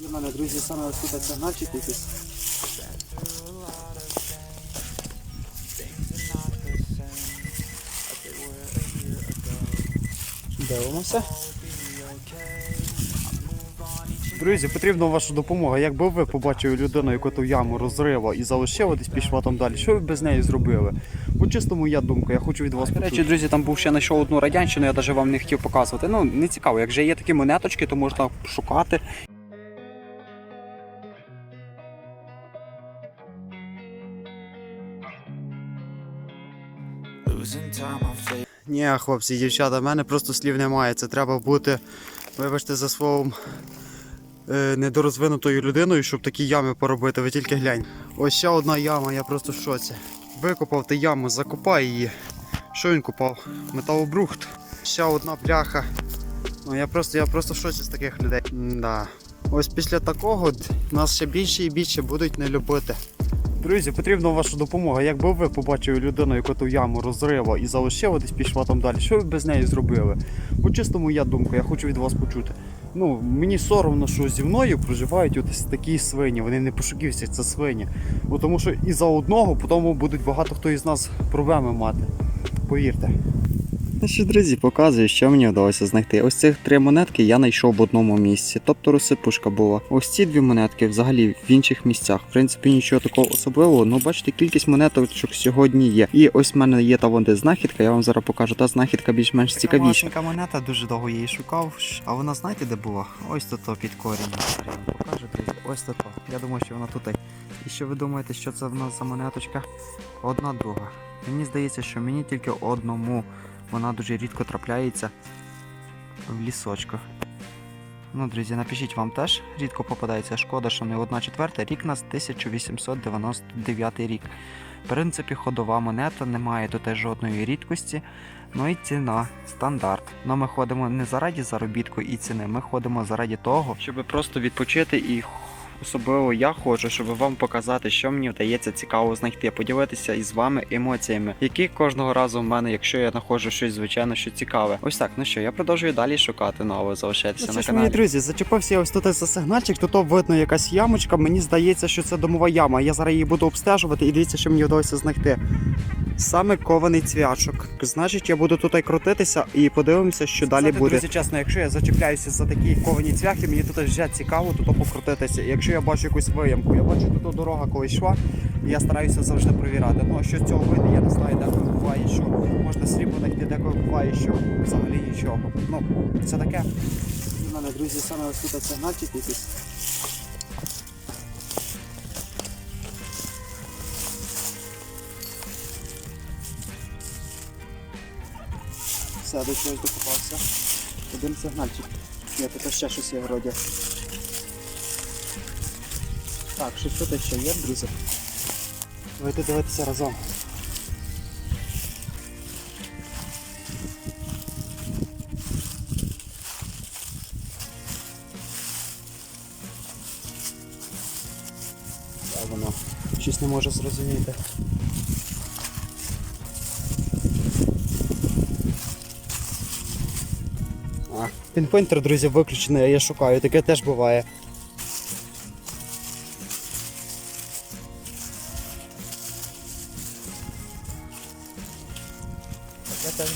Для мене, друзі, саме ось тут сигнальчик якийсь. Дивимося. Друзі, потрібна ваша допомога. Якби ви побачили людину, яку ту яму розрила і залишила десь пішла там далі, що ви без неї зробили? Бо чисто моя думка, я хочу від вас До речі, друзі, там був ще знайшов одну радянщину, я навіть вам не хотів показувати. Ну, не цікаво, як вже є такі монеточки, то можна шукати. Ні, хлопці, дівчата, в мене просто слів немає. Це треба бути, вибачте, за словом е, недорозвинутою людиною, щоб такі ями поробити. Ви тільки глянь. Ось ще одна яма, я просто в шоці. Викопав ти яму, закопай її. Що він купав? Металобрухт. Ще одна бляха. Ну я просто, я просто в шоці з таких людей. Да. Ось після такого нас ще більше і більше будуть не любити. Друзі, потрібна ваша допомога. Якби ви побачили людину, яку ту яму розрила і залишила десь пішла там далі, що ви без неї зробили? Бо чисто моя думка, я хочу від вас почути. Ну, мені соромно, що зі мною проживають ось такі свині. Вони не пошуківці, це свині. Тому що і за одного потім будуть багато хто із нас проблеми мати. Повірте. Ну друзі, показую, що мені вдалося знайти. Ось цих три монетки я знайшов в одному місці, тобто розсипушка була. Ось ці дві монетки взагалі в інших місцях. В принципі, нічого такого особливого. Ну, бачите, кількість монеточок сьогодні є. І ось в мене є та вон де знахідка, я вам зараз покажу. Та знахідка більш-менш цікавіша. Така монета, дуже довго її шукав. А вона знаєте, де була? Ось тут під корінь. Я вам покажу, друзі. Ось тут. Я думаю, що вона тут. І що ви думаєте, що це в нас за монеточка? Одна друга. Мені здається, що мені тільки одному вона дуже рідко трапляється в лісочку. Ну, друзі, напишіть вам теж рідко попадається. Шкода, що не одна четверта. Рік нас 1899 рік. В принципі, ходова монета, немає тут жодної рідкості. Ну і ціна стандарт. Ну ми ходимо не заради заробітку і ціни, ми ходимо заради того, щоб просто відпочити і особливо я хочу, щоб вам показати, що мені вдається цікаво знайти, поділитися із вами емоціями, які кожного разу в мене, якщо я знаходжу щось звичайно, що цікаве. Ось так, ну що, я продовжую далі шукати нове, залишайтеся Ну, на каналі. мої друзі, зачепився я ось тут за сигнальчик, тут видно якась ямочка. Мені здається, що це домова яма. Я зараз її буду обстежувати і дивіться, що мені вдалося знайти. Саме кований цвячок. Значить, я буду тут крутитися і подивимося, що далі буде. Друзі, чесно, якщо я зачіпляюся за такі ковані цвяхи, мені тут вже цікаво тут покрутитися. Якщо я бачу якусь виямку, я бачу тут дорога колись йшла, і я стараюся завжди перевіряти. Ну а що з цього вийде, я не знаю, деколи буває, що можна срібло знайти, деколи буває, що взагалі нічого. Ну, це таке. У мене, друзі, саме ось тут сигнальчик якийсь. Все, до чогось докопався. Один сигнальчик. Ні, тут ще щось є вроді. Так, щось тут ще є, друзі. Давайте дивитися разом. А воно щось не може зрозуміти. Пінпойнтер, друзі, виключений, а я шукаю, таке теж буває.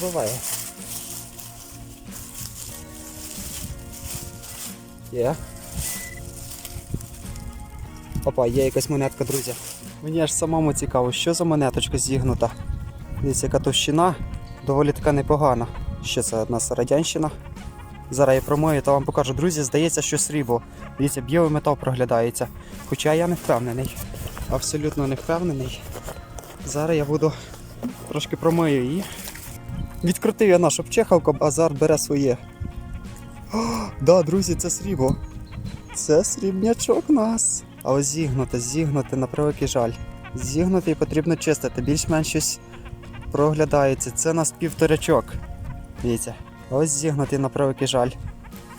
Буває. Є. Опа, є якась монетка, друзі. Мені аж самому цікаво, що за монеточка зігнута. Дивіться, яка товщина, доволі така непогана. Що це одна радянщина. Зараз я промою та вам покажу. Друзі, здається, що срібло. Дивіться, білий метал проглядається. Хоча я не впевнений. Абсолютно не впевнений. Зараз я буду трошки промию її. Відкрутив я нашу пчехалку, Азар бере своє. О, да, друзі, це срібло. Це срібнячок нас. Але зігнути, зігнути, на превеликий жаль. Зігнути і потрібно чистити. Більш-менш щось проглядається. Це нас півторячок. Дивіться. Ось зігнутий на превеликий жаль.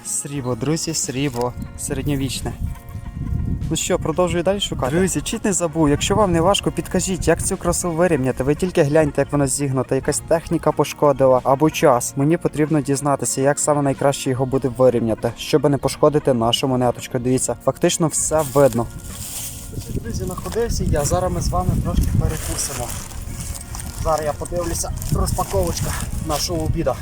Срібло, друзі, срібло. Середньовічне. Ну що, продовжую далі шукати. Друзі, чуть не забув. Якщо вам не важко, підкажіть, як цю красу вирівняти. Ви тільки гляньте, як вона зігнута, якась техніка пошкодила або час. Мені потрібно дізнатися, як саме найкраще його буде вирівняти, щоб не пошкодити нашу монеточку. Дивіться, фактично все видно. Друзі, знаходився я. Зараз ми з вами трошки перекусимо. Зараз я подивлюся розпаковочка нашого обіда.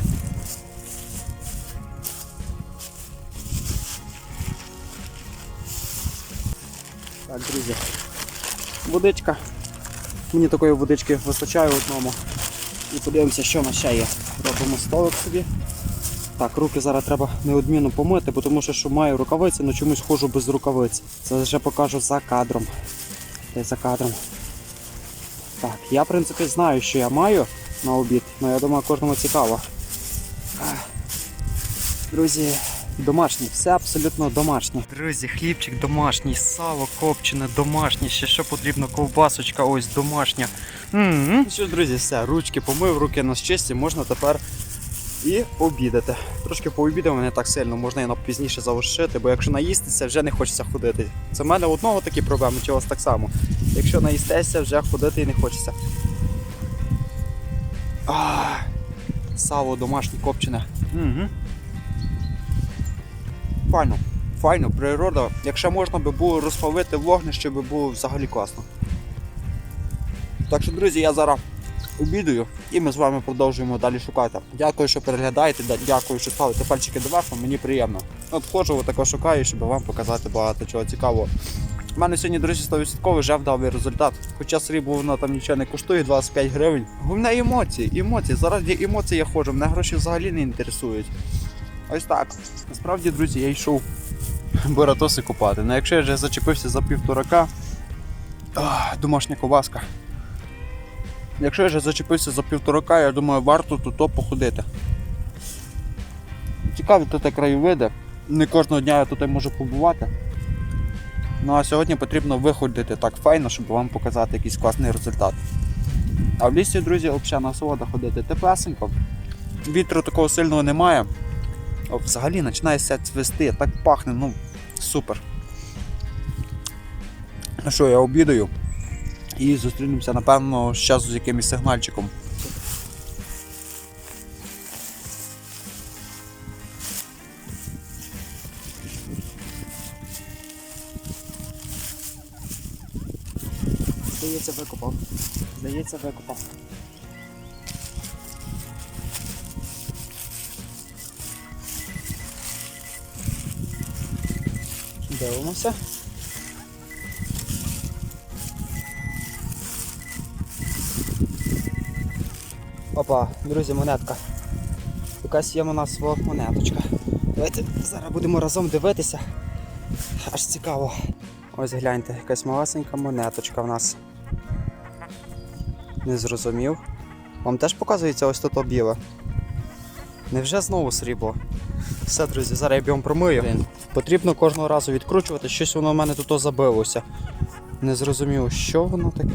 Так, друзі. Водичка. Мені такої водички вистачає одному. І подивимося, що в нас ще є. Робимо столик собі. Так, руки зараз треба неодмінно помити, бо тому що, маю рукавиці, але чомусь ходжу без рукавиць. Це вже покажу за кадром. Десь за кадром. Так, я в принципі знаю, що я маю на обід, але я думаю, кожному цікаво. Друзі, домашнє, все абсолютно домашнє. Друзі, хлібчик домашній, сало копчене, домашнє, ще що потрібно, ковбасочка, ось домашня. м Що ж, друзі, все, ручки помив, руки на чисті, можна тепер і обідати. Трошки пообідав не так сильно, можна і на пізніше залишити, бо якщо наїстися, вже не хочеться ходити. Це в мене одного такі проблеми, чи у вас так само. Якщо наїстеся, вже ходити і не хочеться. А, сало домашнє копчене. Угу. Файно, файно, природа. Якщо можна би було розпалити вогнище, би було взагалі класно. Так що, друзі, я зараз обідаю і ми з вами продовжуємо далі шукати. Дякую, що переглядаєте, дякую, що ставите пальчики доверху, мені приємно. От ходжу, отако шукаю, щоб вам показати багато чого цікавого. У мене сьогодні, друзі, 100% вже вдалий результат. Хоча срібло воно там нічого не коштує, 25 гривень. Головне емоції, емоції. Заради емоцій я ходжу, мене гроші взагалі не інтересують. Ось так. Насправді, друзі, я йшов баратоси купати. Ну якщо я вже зачепився за півторака, ах, домашня ковбаска. Якщо я вже зачепився за півторака, я думаю, варто тут походити. Цікаві тут краєвиди. Не кожного дня я тут можу побувати. Ну а сьогодні потрібно виходити так файно, щоб вам показати якийсь класний результат. А в лісі, друзі, взагалі насолода ходити теплесенько. Вітру такого сильного немає. Взагалі починає все цвісти, так пахне, ну супер. Ну що, я обідаю і зустрінемося, напевно, часу з якимось сигнальчиком. Здається, викопав. Здається, викопав. Дивимося. Опа, друзі, монетка. Якась є у нас монеточка. Давайте зараз будемо разом дивитися. Аж цікаво. Ось гляньте, якась малесенька монеточка в нас. Не зрозумів. Вам теж показується ось тут біле? Невже знову срібло? Все, друзі, зараз я бігом промию. Потрібно кожного разу відкручувати, щось воно в мене тут забилося. Не зрозумів, що воно таке.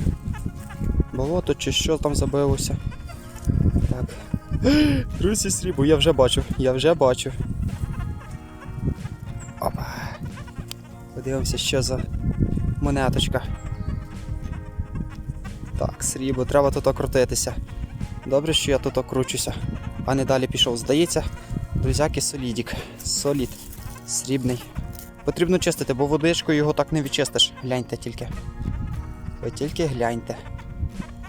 Болото чи що там забилося. Так. Друзі, срібло, я вже бачу, я вже бачу. Опа. Подивимося, що за монеточка. Так, срібло, треба тут крутитися. Добре, що я тут кручуся. А не далі пішов. Здається, друзяки, солідік. Солід. Срібний. Потрібно чистити, бо водичкою його так не відчистиш. Гляньте тільки. Ви тільки гляньте.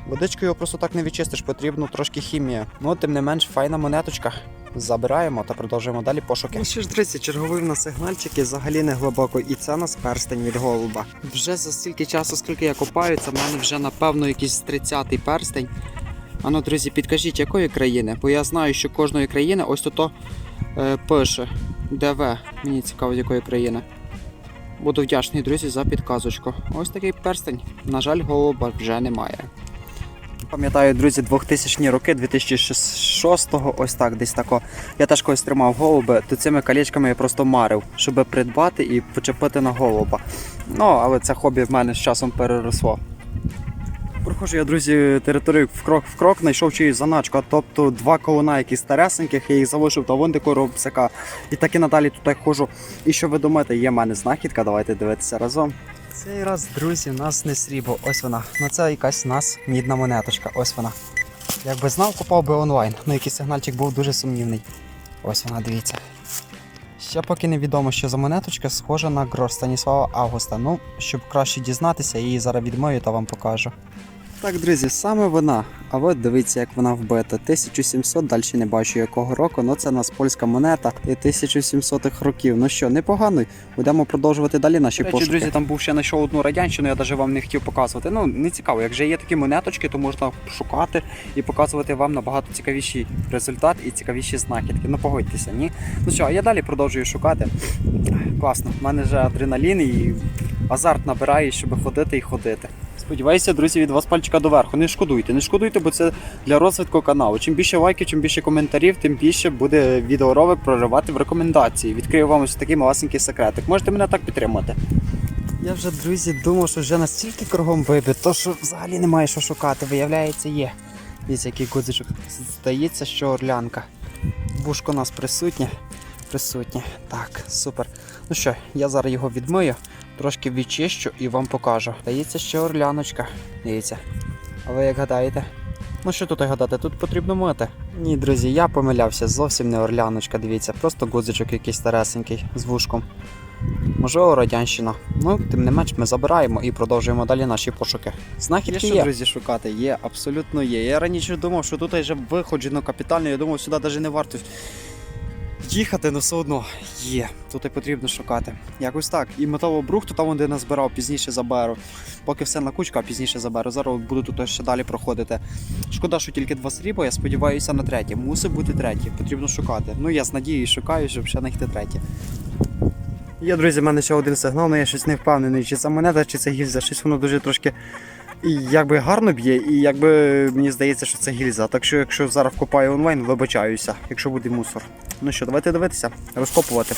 Водичкою його просто так не відчистиш, потрібно трошки хімії. Ну, тим не менш, файна монеточка. Забираємо та продовжуємо далі пошуки. Ну що ж, друзі, черговий в нас сигнальчик і взагалі не глибоко. І це у нас перстень від голуба. Вже за стільки часу, скільки я копаю, це в мене вже напевно якийсь 30-й перстень. Ану, друзі, підкажіть, якої країни? Бо я знаю, що кожної країни ось тут е, пише ДВ. Мені цікаво, з якої країни. Буду вдячний, друзі, за підказочку. Ось такий перстень. На жаль, голуба вже немає. Пам'ятаю, друзі, 2000 роки, 2006-го, ось так, десь тако. Я теж колись тримав голуби, то цими колечками я просто марив, щоб придбати і почепити на голуба. Ну, але це хобі в мене з часом переросло. Проходжу я, друзі, територію в крок в крок, знайшов чиюсь заначку, тобто два ковуна, які старесеньких, я їх залишив та вон такого рюкзака. І так і надалі тут ходжу. І що ви думаєте, є в мене знахідка, давайте дивитися разом. Цей раз, друзі, у нас не срібло, ось вона. Ну це якась у нас мідна монеточка, ось вона. Якби знав, купав би онлайн. Ну який сигнальчик був дуже сумнівний. Ось вона, дивіться. Ще поки не відомо, що за монеточка схожа на грош Станіслава Августа. Ну, щоб краще дізнатися, я її зараз відмою та вам покажу. Так, друзі, саме вона. А от дивіться, як вона вбита. 1700, далі не бачу якого року, ну це у нас польська монета і 1700-х років. Ну що, непогано. Будемо продовжувати далі наші Речі, пошуки. друзі, там був ще знайшов одну радянщину, я навіть вам не хотів показувати. Ну, не цікаво. Як вже є такі монеточки, то можна шукати і показувати вам набагато цікавіший результат і цікавіші знахідки. Ну погодьтеся, ні? Ну що, а я далі продовжую шукати. Класно, в мене вже адреналін і азарт набирає, щоб ходити і ходити. Сподіваюся, друзі, від вас пальчика доверху. Не шкодуйте, не шкодуйте, бо це для розвитку каналу. Чим більше лайків, чим більше коментарів, тим більше буде відеоролик проривати в рекомендації. Відкрию вам ось такий малесенький секретик. Можете мене так підтримати. Я вже, друзі, думав, що вже настільки кругом вибито, що взагалі немає що шукати. Виявляється, є. Дивіться, який гудзичок. Здається, що орлянка. Бушко у нас присутнє. Присутнє. Так, супер. Ну що, я зараз його відмию, трошки відчищу і вам покажу. Здається, що орляночка. Дивіться. А ви як гадаєте? Ну що тут гадати? Тут потрібно мити. Ні, друзі, я помилявся, зовсім не орляночка, дивіться, просто гудзичок якийсь старесенький з вушком. Можливо, радянщина. Ну, тим не менш, ми забираємо і продовжуємо далі наші пошуки. Знахідки Є є, що, друзі, шукати, є, абсолютно є. Я раніше думав, що тут вже виходжено капітально, я думав, сюди навіть не варто їхати, але все одно є. Тут і потрібно шукати. Якось так. І металовий брух, там де назбирав, пізніше заберу. Поки все на кучку, а пізніше заберу. Зараз буду тут ще далі проходити. Шкода, що тільки два срібла, я сподіваюся на третє. Мусить бути третє, потрібно шукати. Ну я з надією шукаю, щоб ще знайти третє. Є, друзі, в мене ще один сигнал, але я щось не впевнений, чи це монета, чи це гільза. Щось воно дуже трошки якби гарно б'є, і якби мені здається, що це гільза. Так що, якщо зараз вкопаю онлайн, вибачаюся, якщо буде мусор. Ну що, давайте дивитися, розкопувати.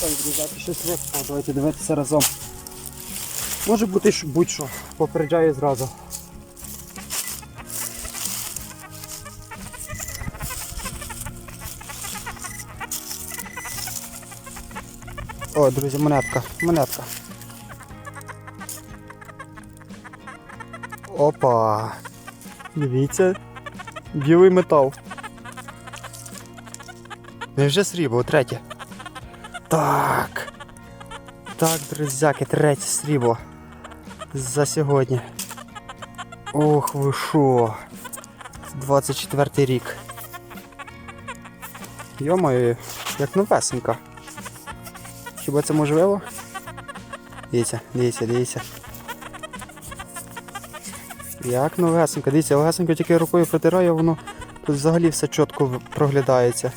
Так, друзяки, щось випало, давайте дивитися разом. Може бути будь-що, попереджаю зразу. О, друзі, монетка, монетка. Опа. Дивіться. Білий метал. Невже срібло, третє. Так. Так, друзяки, третє срібло. За сьогодні. Ох ви шо. 24 рік. Йомаю, як новесенька. Хіба це можливо? Дивіться, дивіться, дивіться. Як новесенька, дивіться, легесенько тільки рукою протираю, воно тут взагалі все чітко проглядається.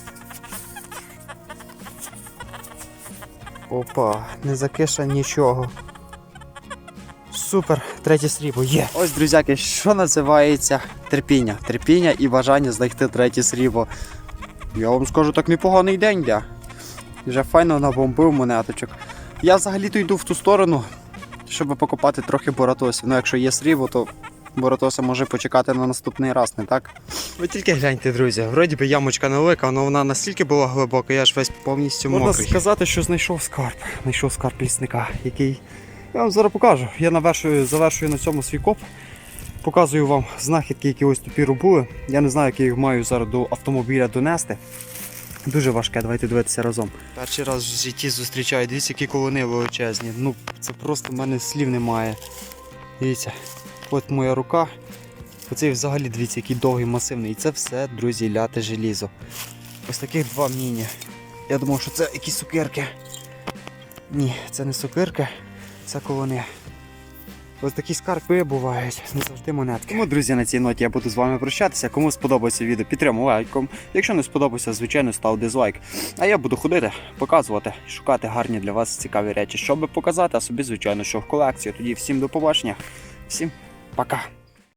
Опа, не закиша нічого. Супер, третє срібло є. Ось, друзяки, що називається терпіння. Терпіння і бажання знайти третє срібло. Я вам скажу, так непоганий день йде. Вже файно набомбив монеточок. Я взагалі-то йду в ту сторону, щоб покопати трохи боратосів. Ну, якщо є срібло, то боратоса може почекати на наступний раз, не так? Ви тільки гляньте, друзі. Вроді би ямочка невелика, але вона настільки була глибока, я ж весь повністю Можна сказати, що знайшов скарб. Знайшов скарб лісника, який. Я вам зараз покажу. Я навершую, завершую на цьому свій коп. Показую вам знахідки, які ось тупіру були. Я не знаю, як я їх маю зараз до автомобіля донести. Дуже важке, давайте дивитися разом. Перший раз в житті зустрічаю, дивіться, які колони величезні. Ну, це просто в мене слів немає. Дивіться, от моя рука. Оцей взагалі дивіться, який довгий масивний. І це все, друзі, ляте желізо. Ось таких два міні. Я думав, що це якісь цукерки. Ні, це не цукерки, це колони. Ось такі скарби бувають, не завжди монетки. Тому, друзі, на цій ноті я буду з вами прощатися. Кому сподобається відео, підтримуй лайком. Якщо не сподобається, звичайно, став дизлайк. А я буду ходити, показувати, шукати гарні для вас цікаві речі, щоб показати, а собі, звичайно, що в колекції. Тоді всім до побачення, всім пока.